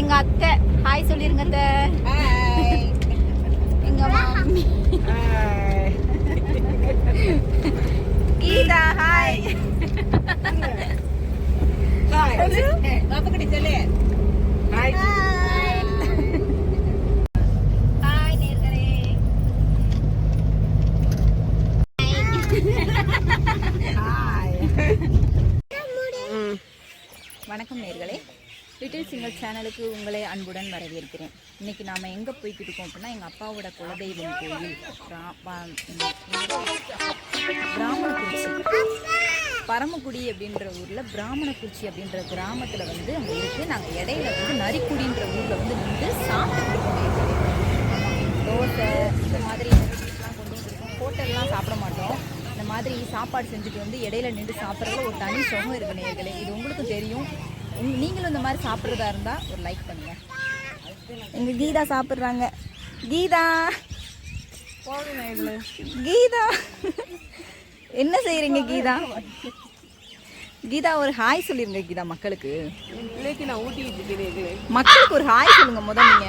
எங்க அத்தை. ஹாய் சொல்லிருங்க அத்தை. எங்க மாமி. கீதா ஹாய் வணக்கம் நேர்களே. லிட்டில் சிங்கர் சேனலுக்கு உங்களை அன்புடன் வரவேற்கிறேன். இன்னைக்கு நாம் எங்கே போய்கிட்டு இருக்கோம் அப்படின்னா எங்கள் அப்பாவோட குலதெய்வம் கோயில் பிரா- பரமக்குடி அப்படின்ற ஊரில் பிராமணக்குறிச்சி அப்படின்ற கிராமத்தில் வந்து அங்க இருக்கு நாங்கள் இடையில வந்து நரிக்குடின்ற ஊரில் வந்து நின்று சாப்பிட்டு இருக்கோம். தோசை இந்த மாதிரி கொண்டு வந்துருக்கோம் ஹோட்டல்லாம் சாப்பிட மாட்டோம். இந்த மாதிரி சாப்பாடு செஞ்சுட்டு வந்து இடையில நின்று சாப்பிட்றதுல ஒரு தனி சுகம் இருக்கு நேர்களே இது உங்களுக்கும் தெரியும். நீங்களும் இந்த மாதிரி சாப்பிட்றதா இருந்தால் ஒரு லைக் பண்ணுங்க. எங்க கீதா சாப்பிட்றாங்க. கீதா! கீதா! என்ன செய்றீங்க கீதா? கீதா ஒரு ஹாய் சொல்லிருங்க கீதா மக்களுக்கு. மக்களுக்கு ஒரு ஹாய் சொல்லுங்க முத நீங்க.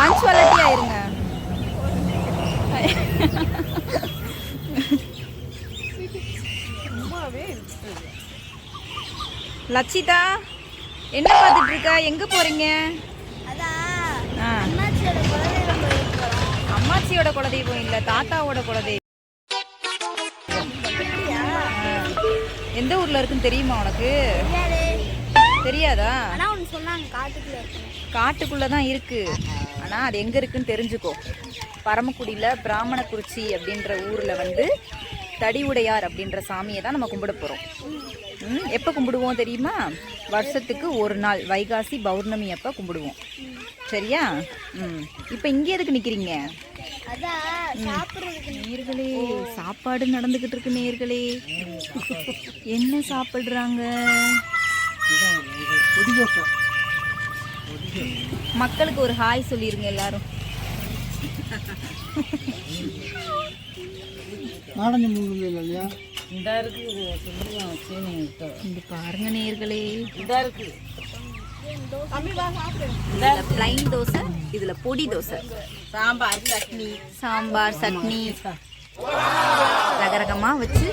பஞ்சுவாலிட்டியா இருங்க. லட்சிதா என்ன பார்த்துட்டு இருக்க எங்க போறீங்க. அம்மாச்சியோட குலதெய்வம் இல்ல தாத்தாவோட குலதெய்வம். எந்த ஊர்ல இருக்குன்னு தெரியுமா உனக்கு? தெரியாதா. காட்டுக்குள்ள தான் இருக்கு. ஆனா அது எங்க இருக்குன்னு தெரிஞ்சுக்கோ. பரமக்குடியில பிராமணக்குறிச்சி அப்படின்ற ஊர்ல வந்து தடி உடையார் அப்படின்ற சாமியை தான் நம்ம கும்பிட போறோம். ம், எப்ப கும்பிடுவோம் தெரியுமா? வருஷத்துக்கு ஒரு நாள் வைகாசி பௌர்ணமி அப்ப கும்பிடுவோம். சரியா? ம். இப்போ இங்கே எதுக்கு சாப்பிட்றதுக்கு நேர்களே சாப்பாடு நடந்துகிட்டு இருக்கு நேர்களே. என்ன சாப்பிடுறாங்க? மக்களுக்கு ஒரு ஹாய் சொல்லிருங்க எல்லாரும். நாடஞ்சு இல்லையா? இந்த சீனி பாருங்க நேர்களே. இதா இருக்கு. இதுல பிளைன் தோசை இதுல பொடி தோசை. சாம்பார் சட்னி. சாம்பார் சட்னி. ரகரகமா வச்சு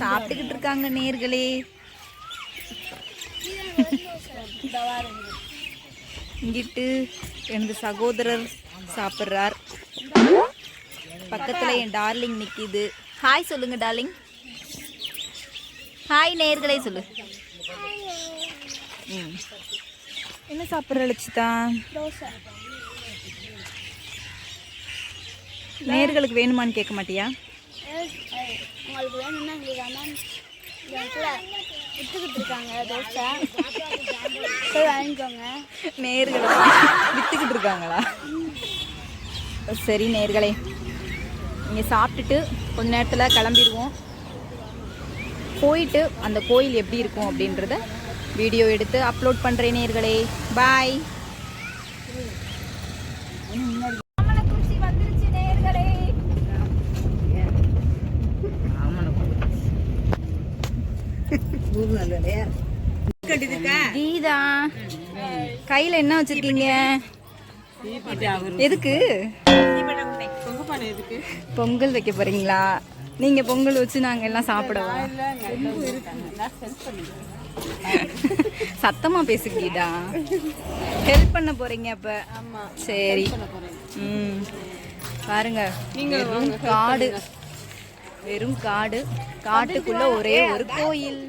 சாப்பிட்டுக்கிட்டு இருக்காங்க நேர்களே. இங்கிட்டு எனது சகோதரர் சாப்பிட்றார். பக்கத்துல என் டார்லிங் நிக்குது. ஹாய் சொல்லுங்க டார்லிங். ஹாய் நேர்களே சொல்லு. ம். என்ன சாப்பிட்ற லட்சிதா? தோசை. நேர்களுக்கு வேணுமான்னு கேட்க மாட்டியா? உங்களுக்கு வேணும்னா நேர்களை வித்துக்கிட்டு இருக்காங்களா? சரி நேர்களே. இங்கே சாப்பிட்டுட்டு கொஞ்ச நேரத்தில் கிளம்பிடுவோம். போயிட்டு அந்த கோயில் எப்படி இருக்கும் அப்படின்றத வீடியோ எடுத்து அப்லோட் பண்ணுறேன் நேர்களே பாய் கீதா கையில என்ன வச்சிருக்கீங்க? எதுக்கு எதுக்கு? பொங்கல் வைக்க போறீங்களா? நீங்க பொங்கல் வச்சு நாங்க எல்லாம் சாப்பிடலாம் இல்ல இருக்கு நான் சென்ஸ் பண்ணிக்கிறேன் சத்தமா பேசு கீதா ஹெல்ப் பண்ண போறீங்க அப்ப சரி ம். பாருங்க. வெறும் காடு. வெறும் காடு. காட்டுக்குள்ள ஒரே ஒரு கோயில்.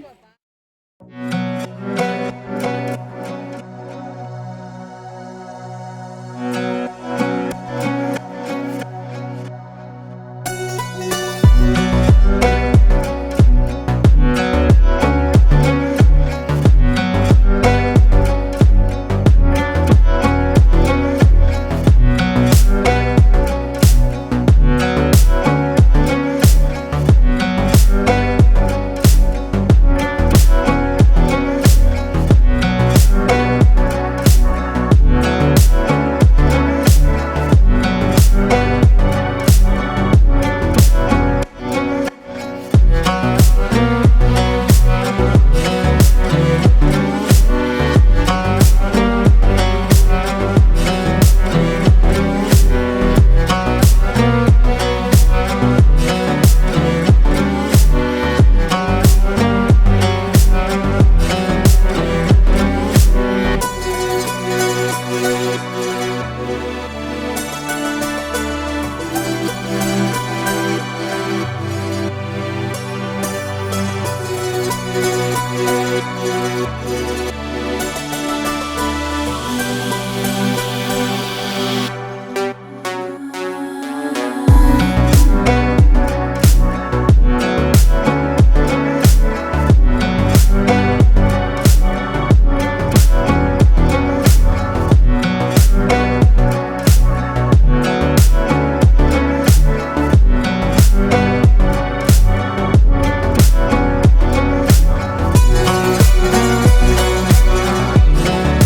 Música